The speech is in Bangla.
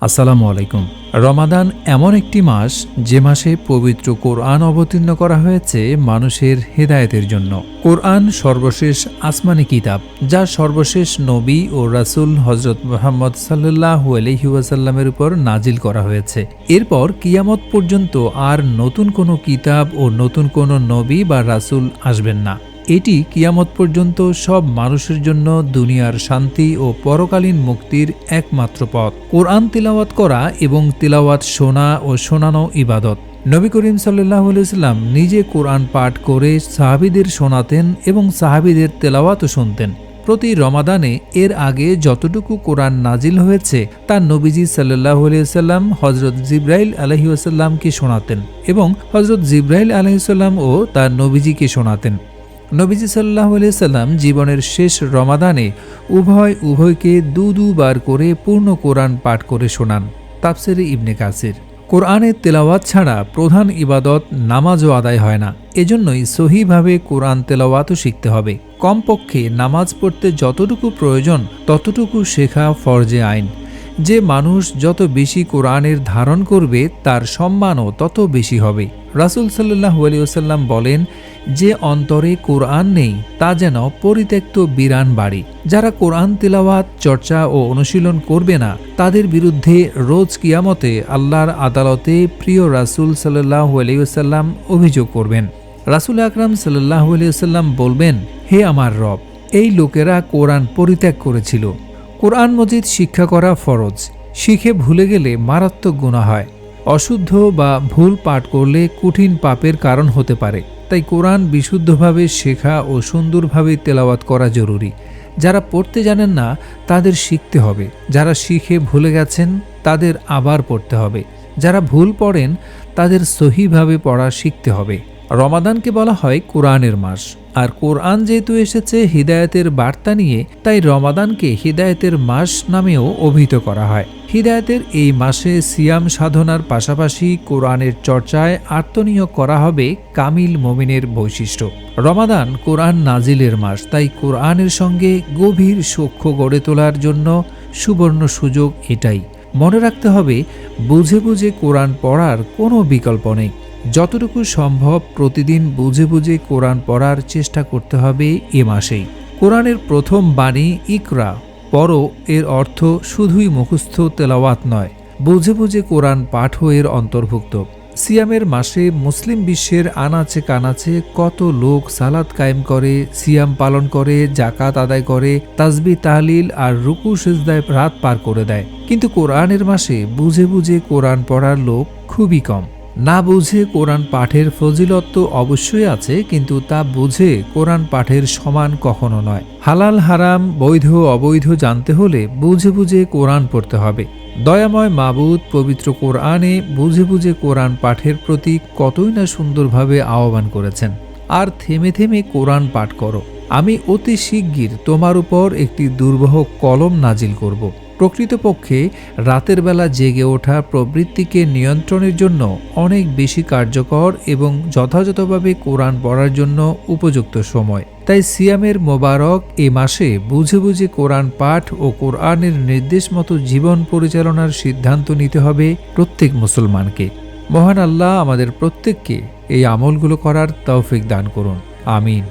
আসসালামু আলাইকুম। রমাদান এমন একটি মাস যে মাসে পবিত্র কোরআন অবতীর্ণ করা হয়েছে মানুষের হেদায়েতের জন্য। কোরআন সর্বশেষ আসমানি কিতাব, যা সর্বশেষ নবী ও রাসূল হজরত মোহাম্মদ সাল্লাহ আলহিউসাল্লামের উপর নাজিল করা হয়েছে। এরপর কিয়ামত পর্যন্ত আর নতুন কোনো কিতাব ও নতুন কোনো নবী বা রাসুল আসবেন না। এটি কিয়ামত পর্যন্ত সব মানুষের জন্য দুনিয়ার শান্তি ও পরকালীন মুক্তির একমাত্র পথ। কোরআন তিলাওয়াত করা এবং তিলাওয়াত শোনা ও শোনানো ইবাদত। নবী করিম সাল্লাহ সাল্লাম নিজে কোরআন পাঠ করে সাহাবিদের শোনাতেন এবং সাহাবিদের তেলাওয়াতও শুনতেন। প্রতি রমাদানে এর আগে যতটুকু কোরআন নাজিল হয়েছে তা নবীজি সাল্লাহ সাল্লাম হজরত জিব্রাইল আলহিউসাল্লামকে শোনাতেন এবং হজরত জিব্রাইল আলহিসাল্লাম ও তার নবীজিকে শোনাতেন। নবীজি সাল্লাহ সাল্লাম জীবনের শেষ রমাদানে উভয় উভয়কে দু দুবার করে পূর্ণ কোরআন পাঠ করে শোনান তাপসেরে ইবনে কাসির। কোরআনের তেলাওয়াত ছাড়া প্রধান ইবাদত নামাজও আদায় হয় না। এজন্যই সহিভাবে কোরআন তেলাওয়াতও শিখতে হবে। কমপক্ষে নামাজ পড়তে যতটুকু প্রয়োজন, ততটুকু শেখা ফরজে আইন। যে মানুষ যত বেশি কোরআনের ধারণ করবে, তার সম্মানও তত বেশি হবে। রাসুল সাল্লাহ আলিয়াল্লাম বলেন, যে অন্তরে কোরআন নেই, তা যেন পরিত্যক্ত বিরান বাড়ি। যারা কোরআন তেলাওয়াত, চর্চা ও অনুশীলন করবে না, তাদের বিরুদ্ধে রোজ কিয়ামতে আল্লাহর আদালতে প্রিয় রাসুল সাল্লাহ আলিয়াল্লাম অভিযোগ করবেন। রাসুল আকরাম সাল্লাহ আলিয়াল্লাম বলবেন, হে আমার রব, এই লোকেরা কোরআন পরিত্যাগ করেছিল। কোরআন মজিদ শিক্ষা করা ফরজ। শিখে ভুলে গেলে মারাত্মক গুণা হয়। অশুদ্ধ বা ভুল পাঠ করলে কঠিন পাপের কারণ হতে পারে। তাই কোরআন বিশুদ্ধভাবে শেখা ও সুন্দরভাবে তেলাওয়াত করা জরুরি। যারা পড়তে জানেন না, তাদের শিখতে হবে। যারা শিখে ভুলে গেছেন, তাদের আবার পড়তে হবে। যারা ভুল পড়েন, তাদের সহিভাবে পড়া শিখতে হবে। রমাদানকে বলা হয় কোরআনের মাস। আর কোরআন যেহেতু এসেছে হিদায়তের বার্তা নিয়ে, তাই রমাদানকে হিদায়তের মাস নামেও অভিহিত করা হয়। হিদায়তের এই মাসে সিয়াম সাধনার পাশাপাশি কোরআনের চর্চায় আত্মনিয়োগ করা হবে কামিল মমিনের বৈশিষ্ট্য। রমাদান কোরআন নাজিলের মাস, তাই কোরআনের সঙ্গে গভীর সখ্য গড়ে তোলার জন্য সুবর্ণ সুযোগ এটাই। মনে রাখতে হবে, বুঝে বুঝে কোরআন পড়ার কোনো বিকল্প নেই। যতটুকু সম্ভব প্রতিদিন বুঝে বুঝে কোরআন পড়ার চেষ্টা করতে হবে এ মাসেই। কোরআনের প্রথম বাণী ইকরা পর এর অর্থ শুধুই মুখস্থ তেলাওয়াত নয়, বুঝে বুঝে কোরআন পাঠও এর অন্তর্ভুক্ত। সিয়ামের মাসে মুসলিম বিশ্বের আনাচে কানাচে কত লোক সালাদ কায়েম করে, সিয়াম পালন করে জাকাত আদায় করে তাজবি তাহলিল আর রুকু, সেজদায় রাত পার করে দেয়। কিন্তু কোরআনের মাসে বুঝে বুঝে কোরআন পড়ার লোক খুবই কম। না বুঝে কোরআন পাঠের ফজিলত তো অবশ্যই আছে, কিন্তু তা বুঝে কোরআন পাঠের সমান কখনো নয়। হালাল হারাম, বৈধ অবৈধ জানতে হলে বুঝে বুঝে কোরআন পড়তে হবে। দয়াময় মাবুদ পবিত্র কোরআনে বুঝে বুঝে কোরআন পাঠের প্রতি কতই না সুন্দরভাবে আহ্বান করেছেন। আর থেমে থেমে কোরআন পাঠ করো। আমি অতি শিগগির তোমার উপর একটি দুর্বহ কলম নাজিল করব। প্রকৃতপক্ষে রাতের বেলা জেগে ওঠা প্রবৃত্তিকে নিয়ন্ত্রণের জন্য অনেক বেশি কার্যকর এবং যথাযথভাবে কোরআন পড়ার জন্য উপযুক্ত সময়। তাই সিয়ামের মোবারক এ মাসে বুঝে বুঝে কোরআন পাঠ ও কোরআনের নির্দেশ মতো জীবন পরিচালনার সিদ্ধান্ত নিতে হবে প্রত্যেক মুসলমানকে। মহান আল্লাহ আমাদের প্রত্যেককে এই আমলগুলো করার তৌফিক দান করুন। আমিন।